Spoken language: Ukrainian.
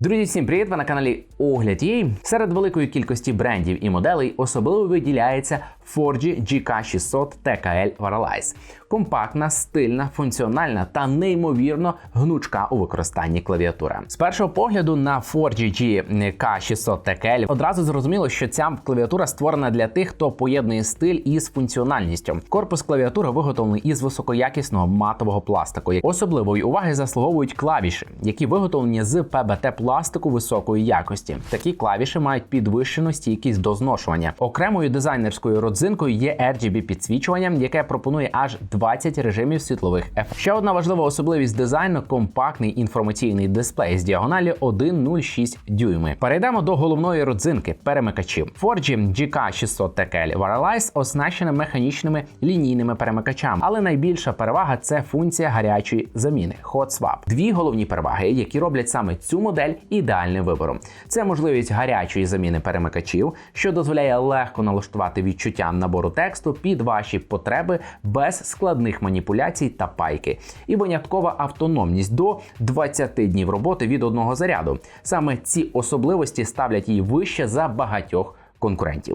Друзі, всім привіт! Ви на каналі Огляд Їй. Серед великої кількості брендів і моделей особливо виділяється Forgi GK600 TKL Varalize. Компактна, стильна, функціональна та неймовірно гнучка у використанні клавіатура. З першого погляду на Forgi GK600 TKL одразу зрозуміло, що ця клавіатура створена для тих, хто поєднує стиль із функціональністю. Корпус клавіатури виготовлений із високоякісного матового пластику. Особливої уваги заслуговують клавіші, які виготовлені з ПБТ пластику високої якості. Такі клавіші мають підвищену стійкість до зношування. Окремою дизайнерською родзинкою є RGB підсвічування, яке пропонує аж 20 режимів світлових ефектів. Ще одна важлива особливість дизайну компактний інформаційний дисплей з діагоналі 1,06 дюйми. Перейдемо до головної родзинки перемикачів. Forgi GK600 TKL Wireless оснащена механічними лінійними перемикачами, але найбільша перевага це функція гарячої заміни Hot Swap. Дві головні переваги, які роблять саме цю модель ідеальним вибором. Це можливість гарячої заміни перемикачів, що дозволяє легко налаштувати відчуття набору тексту під ваші потреби без складних маніпуляцій та пайки, і виняткова автономність до 20 днів роботи від одного заряду. Саме ці особливості ставлять її вище за багатьох конкурентів.